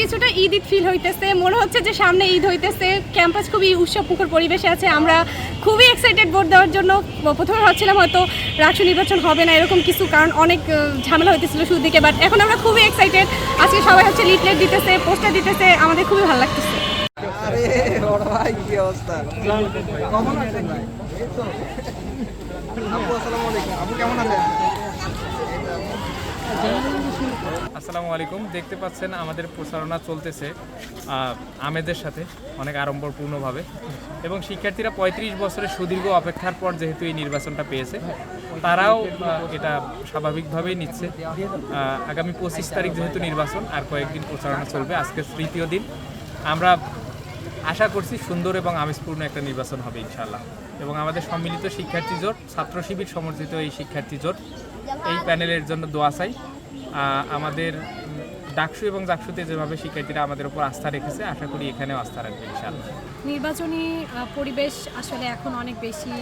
কিছুটা ঈদ ঈদ ফিল হইতেছে। মনে হচ্ছে যে সামনে ঈদ হইতেছে। ক্যাম্পাস খুবই উৎসবমুখর পরিবেশে আছে। আমরা খুবই এক্সাইটেড ভোট দেওয়ার জন্য। প্রথমে ভাবছিলাম হয়তো রাষ্ট্র নির্বাচন হবে না, এরকম কিছু, কারণ অনেক ঝামেলা হইতেছিল শুরু দিকে বাট এখন আমরা খুবই এক্সাইটেড আজকে সবাই হচ্ছে লিটলেট দিতেছে পোস্টার দিতেছে। আমাদের খুবই ভালো লাগতেছে। আপু, আসসালামু আলাইকুম। আপু, কেমন আছেন? আসসালামু আলাইকুম। দেখতে পাচ্ছেন আমাদের প্রচারণা চলতেছে আমেদের সাথে, অনেক আড়ম্বরপূর্ণভাবে। এবং শিক্ষার্থীরা পঁয়ত্রিশ বছরের সুদীর্ঘ অপেক্ষার পর যেহেতু এই নির্বাচনটা পেয়েছে, তারাও এটা স্বাভাবিকভাবেই নিচ্ছে। আগামী পঁচিশ তারিখ যেহেতু নির্বাচন, আর কয়েকদিন প্রচারণা চলবে আজকে তৃতীয় দিন। আমরা আশা করছি সুন্দর এবং আমিষপূর্ণ একটা নির্বাচন হবে ইনশাল্লাহ এবং আমাদের সম্মিলিত শিক্ষার্থী জোট, ছাত্র শিবির সমর্থিত এই শিক্ষার্থী জোট, এই প্যানেলের জন্য দোয়া চাই। আমাদের ডাকসু এবং জাকসুতে যেভাবে শিক্ষার্থীরা আমাদের উপর আস্থা রেখেছে, আশা করি এখানেও আস্থা রাখবে ইনশাআল্লাহ। নির্বাচনী পরিবেশ আসলে এখন অনেক বেশি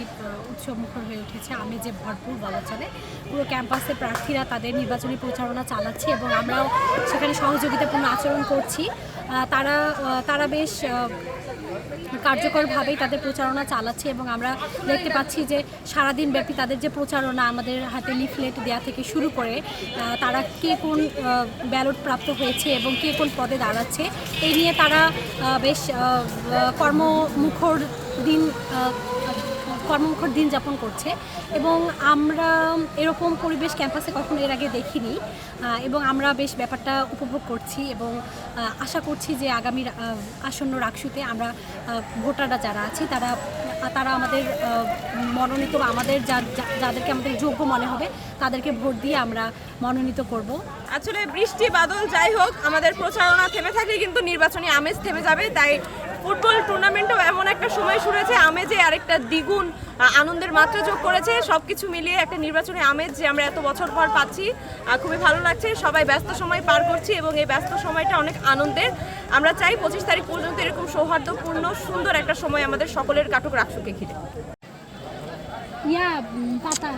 উৎসবমুখর হয়ে উঠেছে। আমি যে ভরপুর বলা চলে, পুরো ক্যাম্পাসে প্রার্থীরা তাদের নির্বাচনী প্রচারণা চালাচ্ছে এবং আমরাও সেখানে সহযোগিতাপূর্ণ আচরণ করছি। তারা তারা বেশ কার্যকরভাবেই তাদের প্রচারণা চালাচ্ছে এবং আমরা দেখতে পাচ্ছি যে সারাদিন ব্যাপী তাদের যে প্রচারণা আমাদের হাতে লিফলেট দেওয়া থেকে শুরু করে তারা কে কোন ব্যালট প্রাপ্ত হয়েছে এবং কে কোন পদে দাঁড়াচ্ছে, এই নিয়ে তারা বেশ কর্মমুখর দিন কর্মমুখর দিন যাপন করছে এবং আমরা এরকম পরিবেশ ক্যাম্পাসে কখনো এর আগে দেখিনি এবং আমরা বেশ ব্যাপারটা উপভোগ করছি এবং আশা করছি যে আগামী আসন্ন রাকসুতে আমরা ভোটাররা যারা আছি তারা তারা আমাদের মনোনীত আমাদের যা- যাদেরকে আমাদের যোগ্য মনে হবে, তাদেরকে ভোট দিয়ে আমরা মনোনীত করব। আসলে বৃষ্টি, বাদল, যাই হোক, আমাদের প্রচারণা থেমে থাকলে কিন্তু নির্বাচনী আমেজ থেমে যাবে। তাই ফুটবল টুর্নামেন্টও এমন একটা সময় শুরু হয়েছে আমেজে আরেকটা দ্বিগুণ আনন্দের মাত্রা যোগ করেছে। সব কিছু মিলিয়ে একটা নির্বাচনী আমেজ যে আমরা এত বছর পর পাচ্ছি। খুবই ভালো লাগছে। সবাই ব্যস্ত সময় পার করছি এবং এই ব্যস্ত সময়টা অনেক আনন্দের। আমরা চাই পঁচিশ তারিখ পর্যন্ত এরকম সৌহার্দ্যপূর্ণ সুন্দর একটা সময় আমাদের সকলের কাটুক রাখসুকে ঘিরে। পাতা।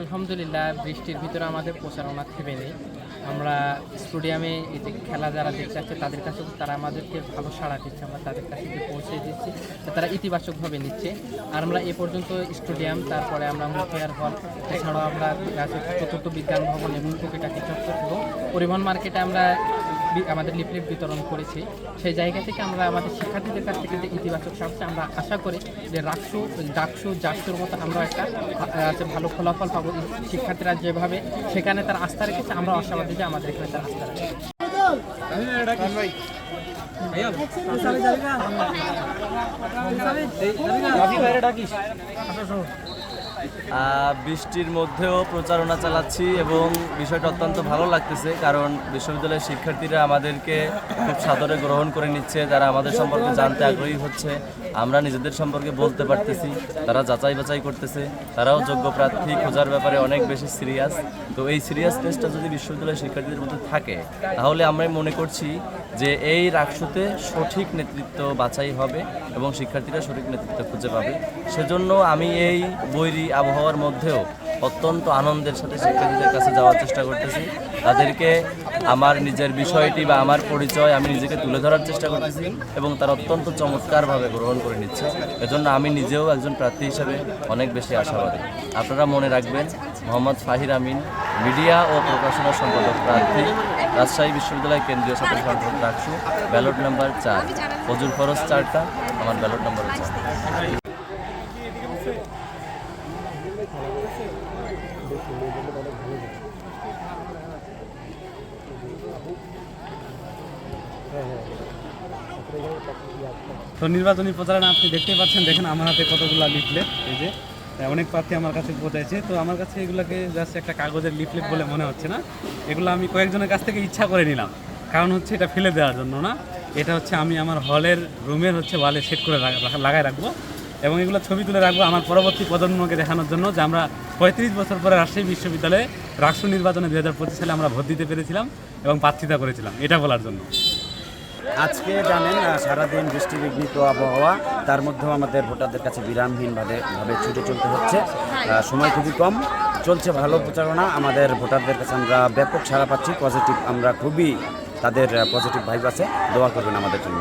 আলহামদুলিল্লাহ বৃষ্টির ভিতরে আমাদের প্রচারণা থেমে নেই। আমরা স্টেডিয়ামে এই যে খেলা যারা দেখতে আসছে, তাদের কাছে তারা আমাদেরকে ভালো সাড়া দিচ্ছে, আমরা তাদের কাছে গিয়ে পৌঁছে দিচ্ছি তারা ইতিবাচকভাবে নিচ্ছে। আর আমরা এ পর্যন্ত স্টেডিয়াম, তারপরে আমরা মুখিয়ার হল এছাড়াও আমরা চতুর্থ বিজ্ঞান ভবন এবং টুকিটাকি চত্বর এবং পরিবহন মার্কেটে আমরা আমাদের লিফলেট বিতরণ করেছি। সেই জায়গা থেকে আমরা আমাদের শিক্ষার্থীদের কাছ থেকে যে ইতিবাচক সাহসে আমরা আশা করি যে রাকসু ডাকসু জাকসুর মতো আমরা একটা ভালো ফলাফল পাবো শিক্ষার্থীরা যেভাবে সেখানে তার আস্থা রেখেছে আমরা আশাবাদী যে আমাদের এখানে তার আস্থা রাখবে আহ, বৃষ্টির মধ্যেও প্রচারণা চালাচ্ছি এবং বিষয়টা অত্যন্ত ভালো লাগতেছে, কারণ বিশ্ববিদ্যালয়ের শিক্ষার্থীরা আমাদেরকে খুব সাদরে গ্রহণ করে নিচ্ছে, যারা আমাদের সম্পর্কে জানতে আগ্রহী হচ্ছে, আমরা নিজেদের সম্পর্কে বলতে পারতেছি, তারা যাচাই বাছাই করতেছে, তারাও যোগ্য প্রার্থী খোঁজার ব্যাপারে অনেক বেশি সিরিয়াস তো এই সিরিয়াসনেসটা যদি বিশ্ববিদ্যালয়ের শিক্ষার্থীদের মধ্যে থাকে, তাহলে আমরা মনে করছি যে এই রাকসুতে সঠিক নেতৃত্ব বাছাই হবে এবং শিক্ষার্থীরা সঠিক নেতৃত্ব খুঁজে পাবে। সেজন্য আমি এই বৈরী আবহাওয়ার মধ্যেও অত্যন্ত আনন্দের সাথে শিক্ষার্থীদের কাছে যাওয়ার চেষ্টা করতেছি। তাদেরকে আমার নিজের বিষয়টি বা আমার পরিচয় আমি নিজেকে তুলে ধরার চেষ্টা করতেছি এবং তারা অত্যন্ত চমৎকারভাবে গ্রহণ করে নিচ্ছে। এজন্য আমি নিজেও একজন প্রার্থী হিসেবে অনেক বেশি আশাবাদী। আপনারা মনে রাখবেন, মোহাম্মদ ফাহির আমিন, মিডিয়া ও প্রকাশনা সম্পাদক প্রার্থী। রাজশাহী বিশ্ববিদ্যালয় কেন্দ্রীয় ছাত্র সংসদ ডাকসু ব্যালট নাম্বার চার। ফজুল ফরজ চারটা, আমার ব্যালট নাম্বার চার। তো নির্বাচনী প্রচারণা আপনি দেখতে পাচ্ছেন, দেখেন আমার হাতে কতগুলো লিফলেট এই যে। অনেক প্রার্থী আমার কাছে পৌঁছাইছে তো আমার কাছে এগুলোকে জাস্ট একটা কাগজের লিফলেট বলে মনে হচ্ছে না। এগুলো আমি কয়েকজনের কাছ থেকে ইচ্ছা করে নিলাম। কারণ হচ্ছে এটা ফেলে দেওয়ার জন্য না। এটা হচ্ছে আমি আমার হলের রুমের হচ্ছে ওয়ালে সেট করে লাগায় রাখব। এবং এগুলো ছবি তুলে রাখব আমার পরবর্তী প্রজন্মকে দেখানোর জন্য, যে আমরা পঁয়ত্রিশ বছর পরে রাজশাহী বিশ্ববিদ্যালয়ে রাষ্ট্র নির্বাচনে দু হাজার পঁচিশ সালে আমরা ভোট দিতে পেরেছিলাম এবং প্রার্থিতা করেছিলাম। এটা বলার জন্য। আজকে জানেন সারাদিন বৃষ্টি, বিঘ্নিত আবহাওয়া, তার মধ্যেও আমাদের ভোটারদের কাছে বিরামহীনভাবে, ভাবে ছুটে চলতে হচ্ছে। সময় খুবই কম, চলছে ভালো প্রচারণা। আমাদের ভোটারদের কাছে আমরা ব্যাপক সাড়া পাচ্ছি পজিটিভ আমরা খুবই তাদের পজিটিভ ভাইব আছে। দোয়া করবেন আমাদের জন্য।